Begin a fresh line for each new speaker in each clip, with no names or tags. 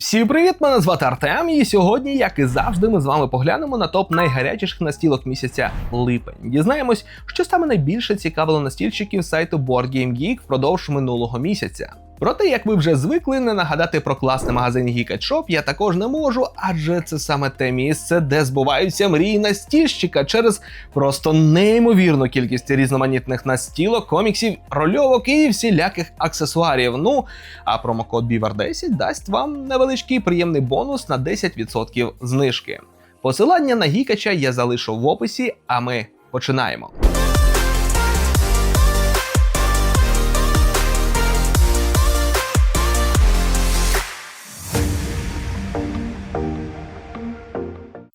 Всім привіт! Мене звати Артем, і сьогодні, як і завжди, ми з вами поглянемо на топ найгарячіших настілок місяця липень. Дізнаємось, що саме найбільше цікавило настільщиків сайту BoardGameGeek впродовж минулого місяця. Проте, як ви вже звикли, не нагадати про класний магазин Geek Shop я також не можу, адже це саме те місце, де збуваються мрії настільщика через просто неймовірну кількість різноманітних настілок, коміксів, рольовок і всіляких аксесуарів. Ну а промокод BIVAR10 дасть вам невеличкий приємний бонус на 10% знижки. Посилання на гікача я залишу в описі, а ми починаємо.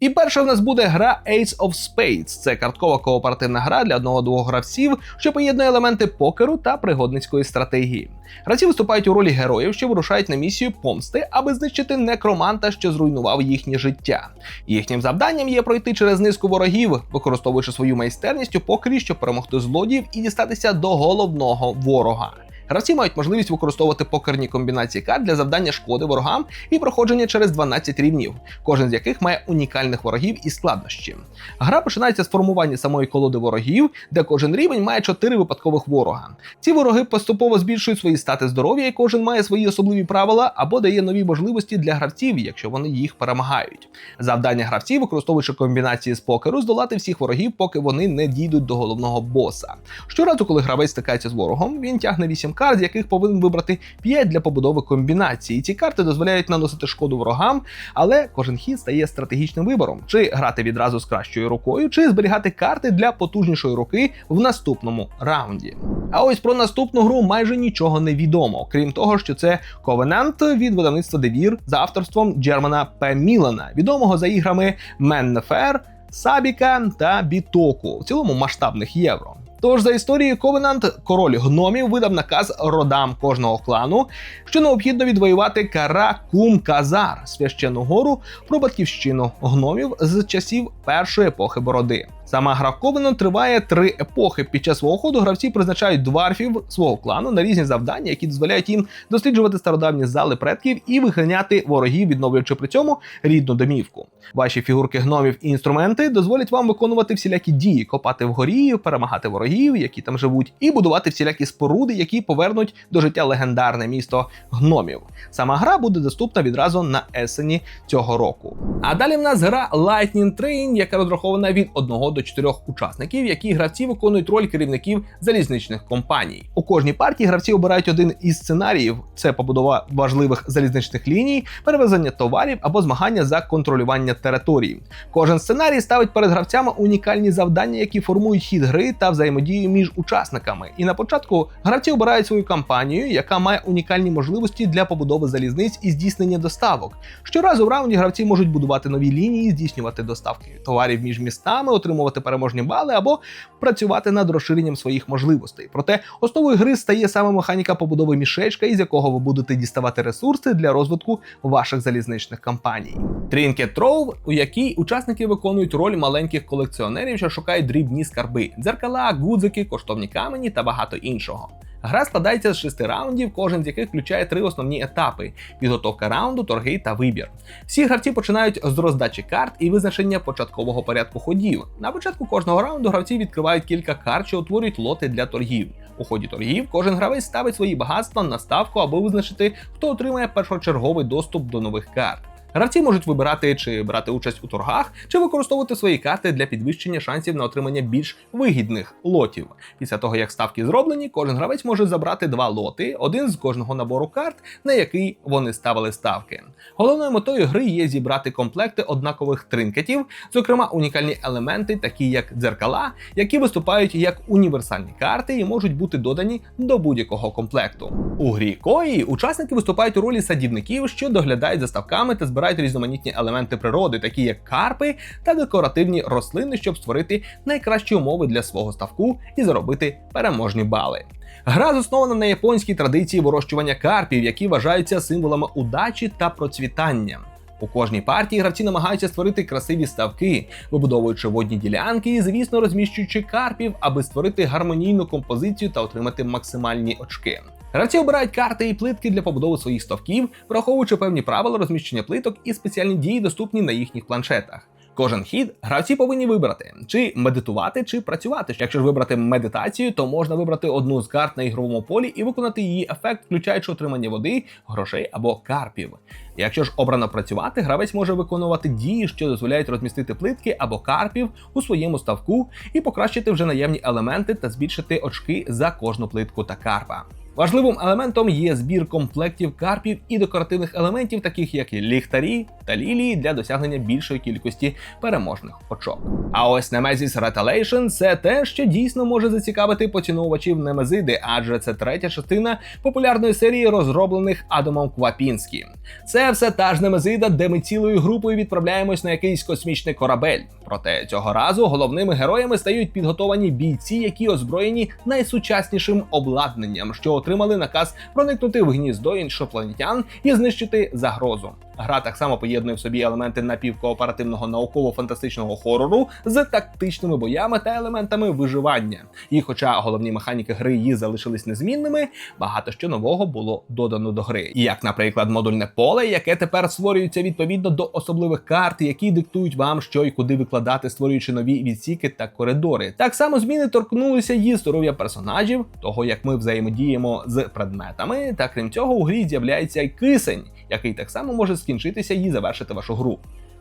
І перша в нас буде гра Ace of Spades. Це карткова кооперативна гра для одного-двох гравців, що поєднує елементи покеру та пригодницької стратегії. Гравці виступають у ролі героїв, що вирушають на місію помсти, аби знищити некроманта, що зруйнував їхнє життя. Їхнім завданням є пройти через низку ворогів, використовуючи свою майстерність у покері, щоб перемогти злодіїв і дістатися до головного ворога. Гравці мають можливість використовувати покерні комбінації карт для завдання шкоди ворогам і проходження через 12 рівнів, кожен з яких має унікальних ворогів і складнощі. Гра починається з формування самої колоди ворогів, де кожен рівень має 4 випадкових ворога. Ці вороги поступово збільшують свої стати здоров'я, і кожен має свої особливі правила або дає нові можливості для гравців, якщо вони їх перемагають. Завдання гравців, використовуючи комбінації з покеру, здолати всіх ворогів, поки вони не дійдуть до головного боса. Щоразу, коли гравець стикається з ворогом, він тягне 8 карт, з яких повинен вибрати 5 для побудови комбінації. Ці карти дозволяють наносити шкоду ворогам, але кожен хід стає стратегічним вибором: чи грати відразу з кращою рукою, чи зберігати карти для потужнішої руки в наступному раунді. А ось про наступну гру майже нічого не відомо, крім того, що це Covenant від видавництва Devir за авторством Джермана П. Мілана, відомого за іграми Fair, Сабіка та Бітоку, в цілому масштабних євро. Тож за історією Ковенант, король гномів видав наказ родам кожного клану, що необхідно відвоювати Каракум Казар, священну гору про батьківщину гномів з часів першої епохи бороди. Сама гра Covenant триває три епохи. Під час свого ходу гравці призначають дварфів свого клану на різні завдання, які дозволяють їм досліджувати стародавні зали предків і виганяти ворогів, відновлюючи при цьому рідну домівку. Ваші фігурки гномів і інструменти дозволять вам виконувати всілякі дії, копати вгорі, перемагати ворогів, які там живуть, і будувати всілякі споруди, які повернуть до життя легендарне місто гномів. Сама гра буде доступна відразу на есені цього року. А далі в нас гра Lightning Train, яка розрахована від 1 до 4 учасників, які гравці виконують роль керівників залізничних компаній. У кожній партії гравці обирають один із сценаріїв: це побудова важливих залізничних ліній, перевезення товарів або змагання за контролювання території. Кожен сценарій ставить перед гравцями унікальні завдання, які формують хід гри та взаємодію між учасниками. І на початку гравці обирають свою кампанію, яка має унікальні можливості для побудови залізниць і здійснення доставок. Щоразу в раунді гравці можуть будувати нові лінії, здійснювати доставки товарів між містами, отримувати переможні бали або працювати над розширенням своїх можливостей. Проте основою гри стає саме механіка побудови мішечка, із якого ви будете діставати ресурси для розвитку ваших залізничних кампаній. Trinket Trove, у якій учасники виконують роль маленьких колекціонерів, що шукають дрібні скарби, дзеркала, гудзики, коштовні камені та багато іншого. Гра складається з шести раундів, кожен з яких включає три основні етапи: підготовка раунду, торги та вибір. Всі гравці починають з роздачі карт і визначення початкового порядку ходів. На початку кожного раунду гравці відкривають кілька карт, що утворюють лоти для торгів. У ході торгів кожен гравець ставить свої багатства на ставку, аби визначити, хто отримає першочерговий доступ до нових карт. Гравці можуть вибирати чи брати участь у торгах, чи використовувати свої карти для підвищення шансів на отримання більш вигідних лотів. Після того, як ставки зроблені, кожен гравець може забрати два лоти, один з кожного набору карт, на який вони ставили ставки. Головною метою гри є зібрати комплекти однакових тринкетів, зокрема унікальні елементи, такі як дзеркала, які виступають як універсальні карти і можуть бути додані до будь-якого комплекту. У грі Кої учасники виступають у ролі садівників, що доглядають за ставками та збирають різноманітні елементи природи, такі як карпи та декоративні рослини, щоб створити найкращі умови для свого ставку і заробити переможні бали. Гра заснована на японській традиції вирощування карпів, які вважаються символами удачі та процвітання. У кожній партії гравці намагаються створити красиві ставки, вибудовуючи водні ділянки і, звісно, розміщуючи карпів, аби створити гармонійну композицію та отримати максимальні очки. Гравці обирають карти і плитки для побудови своїх ставків, враховуючи певні правила розміщення плиток і спеціальні дії, доступні на їхніх планшетах. Кожен хід гравці повинні вибрати, чи медитувати, чи працювати. Якщо ж вибрати медитацію, то можна вибрати одну з карт на ігровому полі і виконати її ефект, включаючи отримання води, грошей або карпів. Якщо ж обрано працювати, гравець може виконувати дії, що дозволяють розмістити плитки або карпів у своєму ставку і покращити вже наявні елементи та збільшити очки за кожну плитку та карпа. Важливим елементом є збір комплектів карпів і декоративних елементів, таких як ліхтарі та лілії, для досягнення більшої кількості переможних очок. А ось Nemesis Retaliation – це те, що дійсно може зацікавити поціновувачів Немезиди, адже це третя частина популярної серії, розроблених Адамом Квапінські. Це все та ж Немезида, де ми цілою групою відправляємось на якийсь космічний корабель. Проте цього разу головними героями стають підготовані бійці, які озброєні найсучаснішим обладнанням, що отримали наказ проникнути в гніздо іншопланетян і знищити загрозу. Гра так само поєднує в собі елементи напівкооперативного науково-фантастичного хорору з тактичними боями та елементами виживання. І, хоча головні механіки гри її залишились незмінними, багато що нового було додано до гри. Як, наприклад, модульне поле, яке тепер створюється відповідно до особливих карт, які диктують вам, що і куди викладати, створюючи нові відсіки та коридори. Так само зміни торкнулися її здоров'я персонажів, того як ми взаємодіємо з предметами, та крім цього, у грі з'являється й кисень, який так само може скінчитися і завершити вашу гру.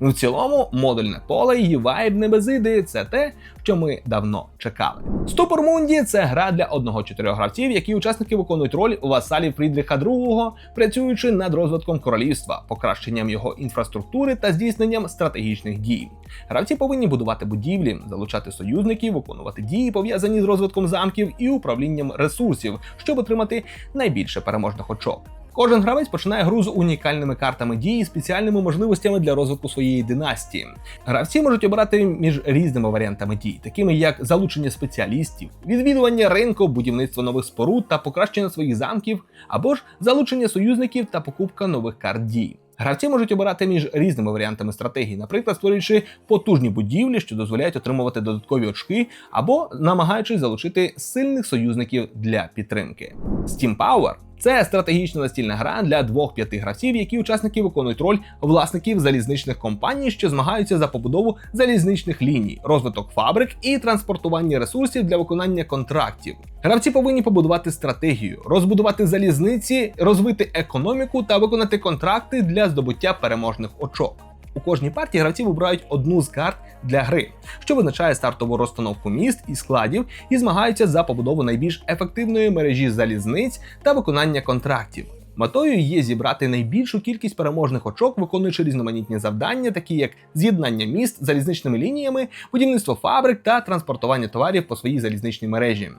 В цілому, модульне поле і вайб Небезиди це те, що ми давно чекали. Ступор Мунді це гра для одного-чотирьох гравців, які учасники виконують роль васалів Фрідріха II, працюючи над розвитком королівства, покращенням його інфраструктури та здійсненням стратегічних дій. Гравці повинні будувати будівлі, залучати союзників, виконувати дії, пов'язані з розвитком замків і управлінням ресурсів, щоб отримати найбільше переможних очок. Кожен гравець починає гру з унікальними картами дій спеціальними можливостями для розвитку своєї династії. Гравці можуть обирати між різними варіантами дій, такими як залучення спеціалістів, відвідування ринку, будівництво нових споруд та покращення своїх замків, або ж залучення союзників та покупка нових карт дій. Гравці можуть обирати між різними варіантами стратегії, наприклад, створюючи потужні будівлі, що дозволяють отримувати додаткові очки, або намагаючись залучити сильних союзників для підтримки. Steam Power це стратегічна настільна гра для двох-п'яти гравців, які учасники виконують роль власників залізничних компаній, що змагаються за побудову залізничних ліній, розвиток фабрик і транспортування ресурсів для виконання контрактів. Гравці повинні побудувати стратегію, розбудувати залізниці, розвити економіку та виконати контракти для здобуття переможних очок. У кожній партії гравці вибирають одну з карт для гри, що визначає стартову розстановку міст і складів, і змагаються за побудову найбільш ефективної мережі залізниць та виконання контрактів. Метою є зібрати найбільшу кількість переможних очок, виконуючи різноманітні завдання, такі як з'єднання міст залізничними лініями, будівництво фабрик та транспортування товарів по своїй залізничній мережі.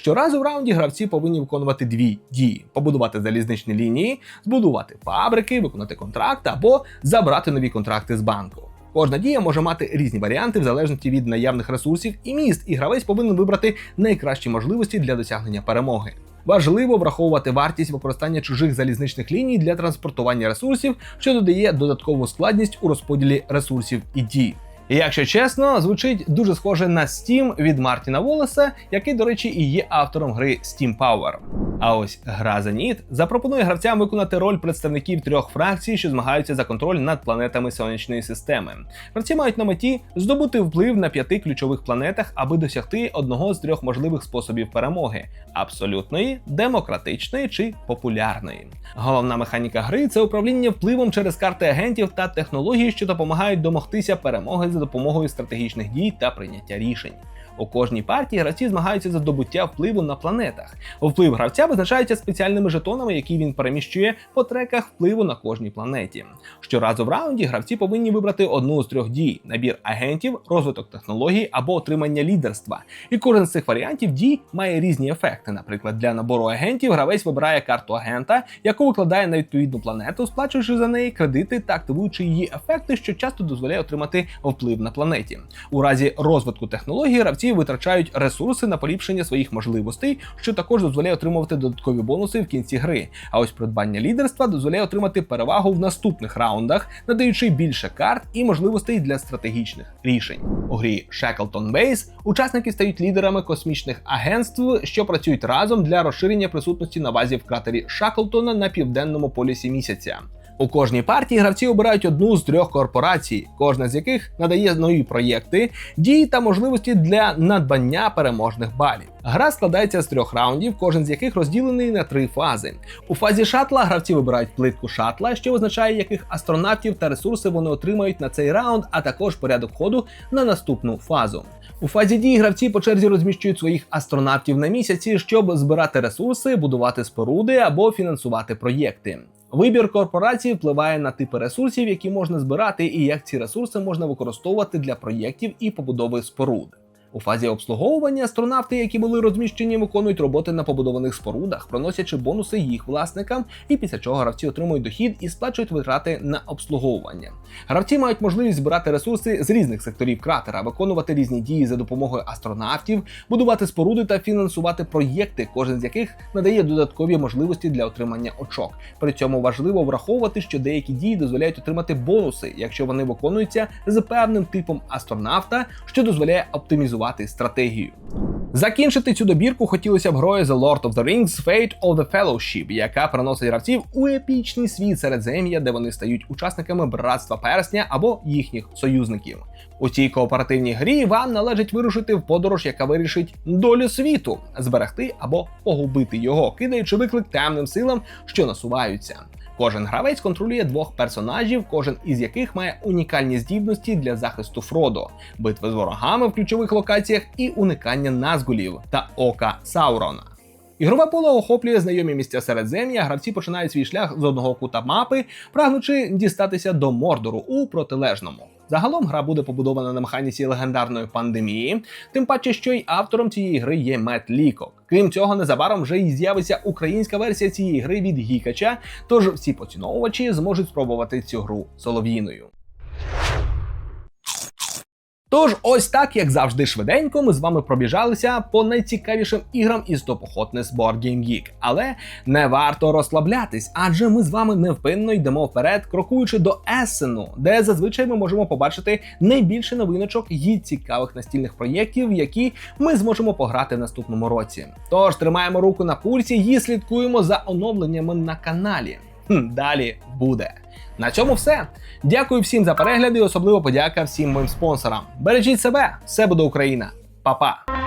Щоразу в раунді гравці повинні виконувати дві дії: побудувати залізничні лінії, збудувати фабрики, виконати контракт або забрати нові контракти з банку. Кожна дія може мати різні варіанти в залежності від наявних ресурсів і міст, і гравець повинен вибрати найкращі можливості для досягнення перемоги. Важливо враховувати вартість використання чужих залізничних ліній для транспортування ресурсів, що додає додаткову складність у розподілі ресурсів і дій. Якщо чесно, звучить дуже схоже на Steam від Мартіна Волеса, який, до речі, і є автором гри Steam Power. А ось гра Зеніт запропонує гравцям виконати роль представників трьох фракцій, що змагаються за контроль над планетами сонячної системи. Гравці мають на меті здобути вплив на п'яти ключових планетах, аби досягти одного з трьох можливих способів перемоги: абсолютної, демократичної чи популярної. Головна механіка гри це управління впливом через карти агентів та технології, що допомагають домогтися перемоги за допомогою стратегічних дій та прийняття рішень. У кожній партії гравці змагаються за здобуття впливу на планетах. Вплив гравця визначається спеціальними жетонами, які він переміщує по треках впливу на кожній планеті. Щоразу в раунді гравці повинні вибрати одну з трьох дій: набір агентів, розвиток технологій або отримання лідерства. І кожен з цих варіантів дій має різні ефекти. Наприклад, для набору агентів гравець вибирає карту агента, яку викладає на відповідну планету, сплачуючи за неї кредити та активуючи її ефекти, що часто дозволяє отримати вплив на планеті. У разі розвитку технології гравці гравці витрачають ресурси на поліпшення своїх можливостей, що також дозволяє отримувати додаткові бонуси в кінці гри. А ось придбання лідерства дозволяє отримати перевагу в наступних раундах, надаючи більше карт і можливостей для стратегічних рішень. У грі Shackleton Base учасники стають лідерами космічних агентств, що працюють разом для розширення присутності на базі в кратері Шаклтона на південному полюсі місяця. У кожній партії гравці обирають одну з трьох корпорацій, кожна з яких надає нові проєкти, дії та можливості для надбання переможних балів. Гра складається з трьох раундів, кожен з яких розділений на три фази. У фазі шатла гравці вибирають плитку шатла, що визначає, яких астронавтів та ресурси вони отримають на цей раунд, а також порядок ходу на наступну фазу. У фазі дій гравці по черзі розміщують своїх астронавтів на місяці, щоб збирати ресурси, будувати споруди або фінансувати проєкти. Вибір корпорації впливає на типи ресурсів, які можна збирати, і як ці ресурси можна використовувати для проєктів і побудови споруд. У фазі обслуговування астронавти, які були розміщені, виконують роботи на побудованих спорудах, проносячи бонуси їх власникам, і після чого гравці отримують дохід і сплачують витрати на обслуговування. Гравці мають можливість збирати ресурси з різних секторів кратера, виконувати різні дії за допомогою астронавтів, будувати споруди та фінансувати проєкти, кожен з яких надає додаткові можливості для отримання очок. При цьому важливо враховувати, що деякі дії дозволяють отримати бонуси, якщо вони виконуються з певним типом астронавта, що дозволяє оптимізувати стратегію. Закінчити цю добірку хотілося б грою The Lord of the Rings Fate of the Fellowship, яка переносить гравців у епічний світ середзем'я, де вони стають учасниками братства персня або їхніх союзників. У цій кооперативній грі вам належить вирушити в подорож, яка вирішить долю світу, зберегти або погубити його, кидаючи виклик темним силам, що насуваються. Кожен гравець контролює двох персонажів, кожен із яких має унікальні здібності для захисту Фродо, битви з ворогами в ключових локаціях і уникання назгулів та ока Саурона. Ігрове поле охоплює знайомі місця середзем'я, гравці починають свій шлях з одного кута мапи, прагнучи дістатися до Мордору у протилежному. Загалом гра буде побудована на механіці легендарної пандемії, тим паче, що й автором цієї гри є Мет Лікок. Крім цього, незабаром вже й з'явиться українська версія цієї гри від Гікача, тож всі поціновувачі зможуть спробувати цю гру солов'їною. Тож, ось так, як завжди, швиденько, ми з вами пробіжалися по найцікавішим іграм із топ Hotness Board Game Geek. Але не варто розслаблятись, адже ми з вами невпинно йдемо вперед, крокуючи до Есену, де зазвичай ми можемо побачити найбільше новиночок і цікавих настільних проєктів, які ми зможемо пограти в наступному році. Тож тримаємо руку на пульсі і слідкуємо за оновленнями на каналі. Далі буде. На цьому все. Дякую всім за перегляд і особливо подяка всім моїм спонсорам. Бережіть себе, все буде Україна. Па-па!